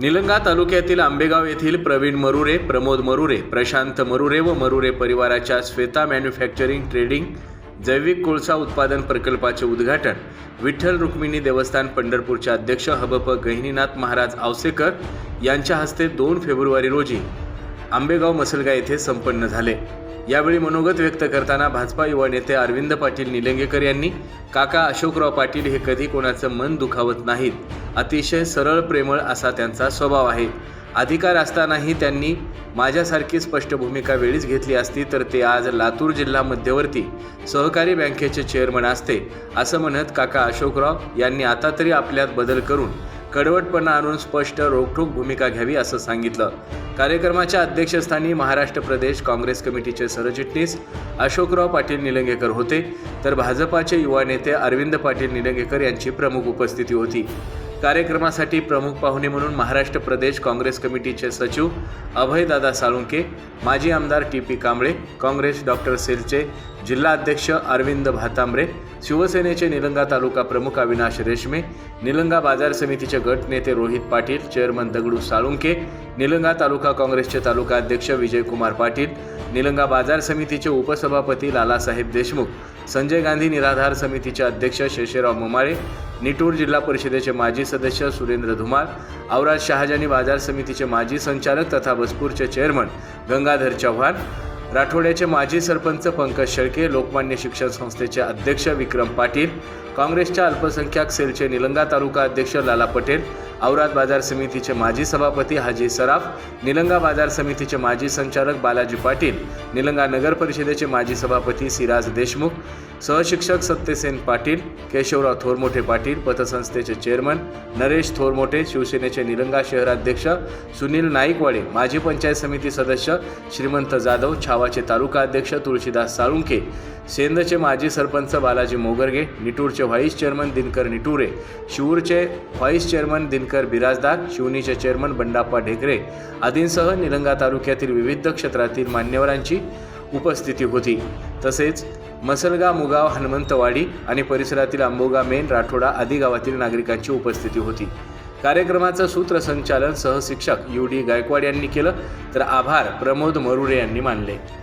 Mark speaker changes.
Speaker 1: निलंगा तालुक्यातील आंबेगाव येथील प्रवीण मरुरे प्रमोद मरुरे प्रशांत मरुरे व मरुरे परिवाराच्या श्वेता मॅन्युफॅक्चरिंग ट्रेडिंग जैविक कोळसा उत्पादन प्रकल्पाचे उद्घाटन. विठ्ठल रुक्मिणी देवस्थान पंढरपूरचे अध्यक्ष हबप गहिनीनाथ महाराज आवसेकर यांच्या हस्ते दोन फेब्रुवारी रोजी आंबेगाव मसलगा येथे संपन्न झाले. यावेळी मनोगत व्यक्त करताना भाजपा युवा नेते अरविंद पाटील निलंगेकर यांनी काका अशोकराव पाटील हे कधी कोणाचं मन दुखावत नाहीत. अतिशय सरळ प्रेमळ असा त्यांचा स्वभाव आहे. अधिकार असतानाही त्यांनी माझ्यासारखी स्पष्ट भूमिका वेळीच घेतली असती तर ते आज लातूर जिल्हा मध्यवर्ती सहकारी बँकेचे चेअरमन असते असं म्हणत काका अशोकराव यांनी आता तरी आपल्यात बदल करून कडवटपणा आणून स्पष्ट रोखठोक भूमिका घ्यावी असं सांगितलं. कार्यक्रमाच्या अध्यक्षस्थानी महाराष्ट्र प्रदेश काँग्रेस कमिटीचे सरचिटणीस अशोकराव पाटील निलंगेकर होते. तर भाजपाचे युवा नेते अरविंद पाटील निलंगेकर यांची प्रमुख उपस्थिती होती. कार्यक्रमासाठी प्रमुख पाहुणे म्हणून महाराष्ट्र प्रदेश काँग्रेस कमिटीचे सचिव अभयदादा साळुंके माजी आमदार T P Kamble Congress doctor सेलचे जिल्हा अध्यक्ष अरविंद भातांबरे शिवसेनेचे निलंगा तालुका प्रमुख अविनाश रेशमे निलंगा बाजार समितीचे गटनेते रोहित पाटील चेअरमन दगडू साळुंके निलंगा तालुका काँग्रेसचे तालुका अध्यक्ष विजयकुमार पाटील निलंगा बाजार समितीचे उपसभापती लालासाहेब देशमुख संजय गांधी निराधार समितीचे अध्यक्ष शेषेराव ममाळे निटूर जिल्हा परिषदेचे माजी सदस्य सुरेंद्र धुमाळ औराज शहाजानी बाजार समितीचे माजी संचालक तथा बसपूरचे चेअरमन गंगाधर चव्हाण राठोड्याचे माजी सरपंच पंकज शेळके लोकमान्य शिक्षण संस्थेचे अध्यक्ष विक्रम पाटील काँग्रेसच्या अल्पसंख्याक सेलचे निलंगा तालुका अध्यक्ष लाला पटेल औराद बाजार समितीचे माजी सभापती हाजी सराफ निलंगा बाजार समितीचे माजी संचालक बालाजी पाटील निलंगा नगर परिषदेचे माजी सभापती सिराज देशमुख सहशिक्षक सत्यसेन पाटील केशवराव थोरमोठे पाटील पतसंस्थेचे चेअरमन नरेश थोरमोठे शिवसेनेचे निलंगा शहराध्यक्ष सुनील नाईकवाडे माजी पंचायत समिती सदस्य श्रीमंत जाधव छावाचे तालुका अध्यक्ष तुळशीदास साळुंखे सेंदचे माजी सरपंच बालाजी मोगरगे निटूरचे व्हाईस चेअरमन दिनकर निटुरे शिवूरचे व्हाईस चेअरमन दिनकर बिराजदार शिवनीचे चेअरमन बंडाप्पा ढेकरे आदींसह निलंगा तालुक्यातील विविध क्षेत्रातील मान्यवरांची उपस्थिती होती. तसेच मसलगा मुगाव हनुमंतवाडी आणि परिसरातील आंबोगा मेन राठोडा आदी गावातील नागरिकांची उपस्थिती होती. कार्यक्रमाचं सूत्रसंचालन सहशिक्षक यू डी गायकवाड यांनी केलं. तर आभार प्रमोद मरुडे यांनी मानले.